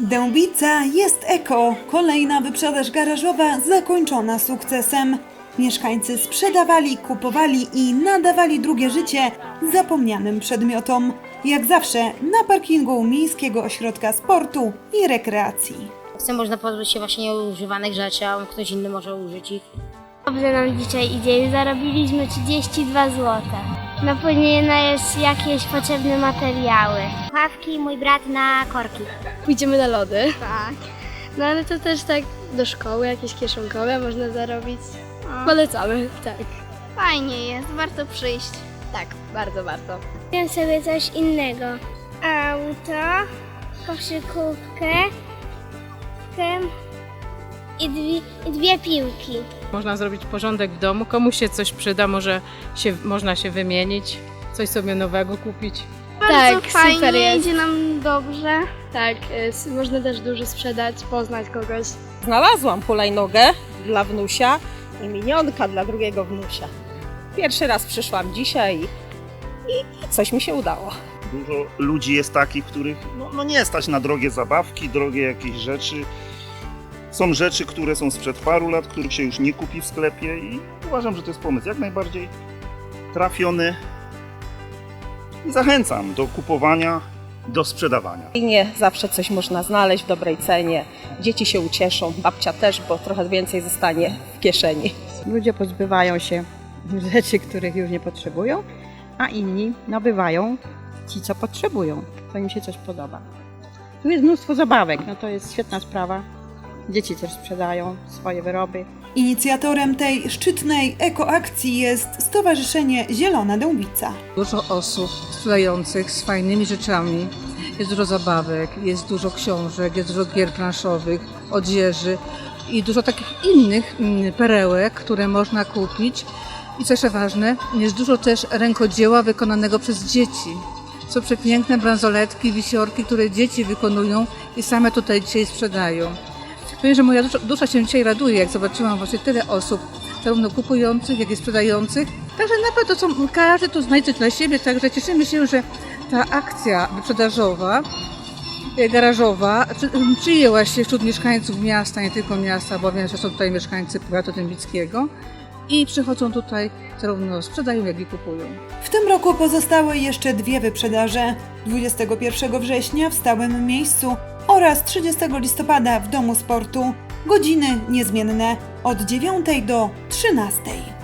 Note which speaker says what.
Speaker 1: Dębica jest eko. Kolejna wyprzedaż garażowa zakończona sukcesem. Mieszkańcy sprzedawali, kupowali i nadawali drugie życie zapomnianym przedmiotom. Jak zawsze na parkingu Miejskiego Ośrodka Sportu i Rekreacji.
Speaker 2: Chcę można pozbyć się właśnie nieużywanych rzeczy, a ktoś inny może użyć ich.
Speaker 3: Dobrze nam dzisiaj idzie. Zarobiliśmy 32 zł. No później na jest jakieś potrzebne materiały.
Speaker 2: Pławki, mój brat na korki.
Speaker 4: Pójdziemy na lody. Tak. No ale to też tak do szkoły, jakieś kieszonkowe można zarobić. Polecamy, tak.
Speaker 3: Fajnie jest, warto przyjść.
Speaker 4: Tak, bardzo warto.
Speaker 3: Kupię sobie coś innego. Auto, koszykówkę i dwie, i dwie piłki.
Speaker 5: Można zrobić porządek w domu, komuś się coś przyda, może się, można się wymienić, coś sobie nowego kupić.
Speaker 4: Tak,
Speaker 3: fajnie,
Speaker 4: super jest.
Speaker 3: idzie nam dobrze.
Speaker 4: Tak, y, można też dużo sprzedać, poznać kogoś.
Speaker 6: Znalazłam hulajnogę dla wnusia i minionka dla drugiego wnusia. Pierwszy raz przyszłam dzisiaj i, i coś mi się udało.
Speaker 7: Dużo ludzi jest takich, których no, no nie stać na drogie zabawki, drogie jakieś rzeczy. Są rzeczy, które są sprzed paru lat, których się już nie kupi w sklepie i uważam, że to jest pomysł jak najbardziej trafiony. I zachęcam do kupowania, do sprzedawania.
Speaker 6: I nie zawsze coś można znaleźć w dobrej cenie. Dzieci się ucieszą, babcia też, bo trochę więcej zostanie w kieszeni.
Speaker 8: Ludzie pozbywają się rzeczy, których już nie potrzebują, a inni nabywają ci, co potrzebują, co im się coś podoba. Tu jest mnóstwo zabawek, no to jest świetna sprawa. Dzieci też sprzedają swoje wyroby.
Speaker 1: Inicjatorem tej szczytnej ekoakcji jest Stowarzyszenie Zielona Dębica.
Speaker 9: Dużo osób sprzedających z fajnymi rzeczami. Jest dużo zabawek, jest dużo książek, jest dużo gier planszowych, odzieży i dużo takich innych mm, perełek, które można kupić. I co jeszcze ważne, jest dużo też rękodzieła wykonanego przez dzieci. Są przepiękne bransoletki, wisiorki, które dzieci wykonują i same tutaj dzisiaj sprzedają. Powiem, że moja dusza, dusza się dzisiaj raduje, jak zobaczyłam właśnie tyle osób, zarówno kupujących, jak i sprzedających. Także na pewno co, każdy tu znajdzie dla siebie, także cieszymy się, że ta akcja wyprzedażowa, e, garażowa przy- przyjęła się wśród mieszkańców miasta, nie tylko miasta, bo wiem, że są tutaj mieszkańcy powiatu dębickiego i przychodzą tutaj, zarówno sprzedają, jak i kupują.
Speaker 1: W tym roku pozostały jeszcze dwie wyprzedaże. 21 września w stałym miejscu oraz 30 listopada w Domu Sportu. Godziny niezmienne od 9 do 13.